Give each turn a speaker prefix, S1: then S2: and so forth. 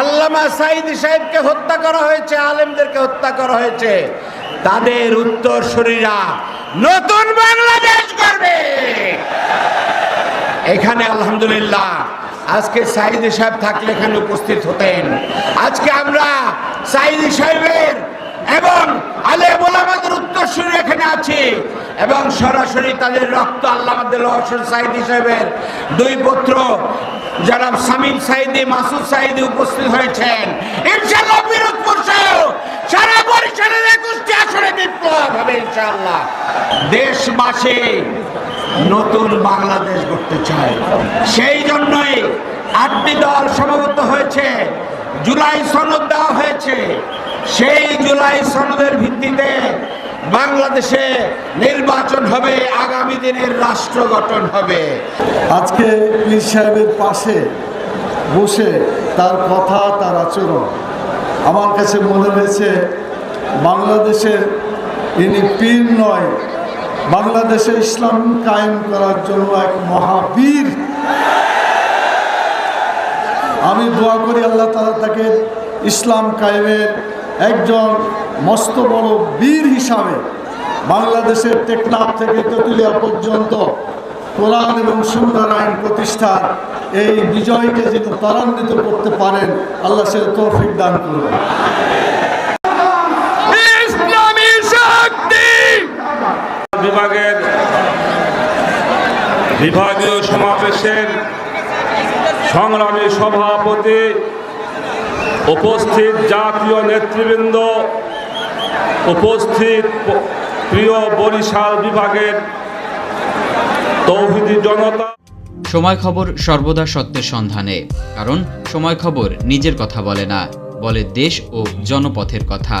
S1: আল্লামা সাইদি সাহেবকে হত্যা করা হয়েছে, আলেমদেরকে হত্যা করা হয়েছে। তাদের উত্তর শরীরা নতুন বাংলাদেশ করবে এখানে আলহামদুলিল্লাহ, আজকে সাইদি সাহেব থাকলে এখানে উপস্থিত হতেন। আজকে আমরা সাইদি সাহেবের এবং আলে এখানে আছি এবং সরাসরি তাদের রক্ত আল্লাহ হোসেন সাইদি সাহেবের দুই পুত্র যারা সামিম সাইদি, মাসুদ সাইদি উপস্থিত হয়েছেন। ইনশাআল্লাহ বিরোধপুর সহ সারা বরিশালের একুশটি আসনে বিপ্লব হবে ইনশাআল্লাহ। দেশবাসী নতুন বাংলাদেশ করতে চায়। সেই জন্যই আটটি দল সমাবেত হয়েছে। জুলাই সনদ দেওয়া হয়েছে। সেই জুলাই সনদের ভিত্তিতে বাংলাদেশে নির্বাচন হবে, আগামী দিনের রাষ্ট্র গঠন হবে।
S2: আজকে পীর সাহেবের পাশে বসে তার কথা, তার আচরণ। আমার কাছে মনে হয়েছে, বাংলাদেশের ইনি পীর নয়, বাংলাদেশে ইসলাম কায়েম করার জন্য এক মহাবীর। আমি দোয়া করি আল্লাহ তালা তাকে ইসলাম কায়েমের একজন মস্ত বড় বীর হিসাবে বাংলাদেশের টেকনাফ থেকে তেঁতুলিয়া পর্যন্ত কোরআন এবং সুন্দর আইন প্রতিষ্ঠার এই বিজয়কে যিনি ত্বরান্বিত করতে পারেন আল্লাহ সে তৌফিক দান করবেন
S3: বিভাগের বিভাগীয় সমাবেশের সংগ্রামী সভাপতি উপস্থিত জাতীয় নেতৃবৃন্দ উপস্থিত প্রিয় বরিশাল বিভাগের তৌহিদি জনতা।
S4: সময় খবর সর্বদা সত্যের সন্ধানে, কারণ সময় খবর নিজের কথা বলে না, বলে দেশ ও জনপথের কথা।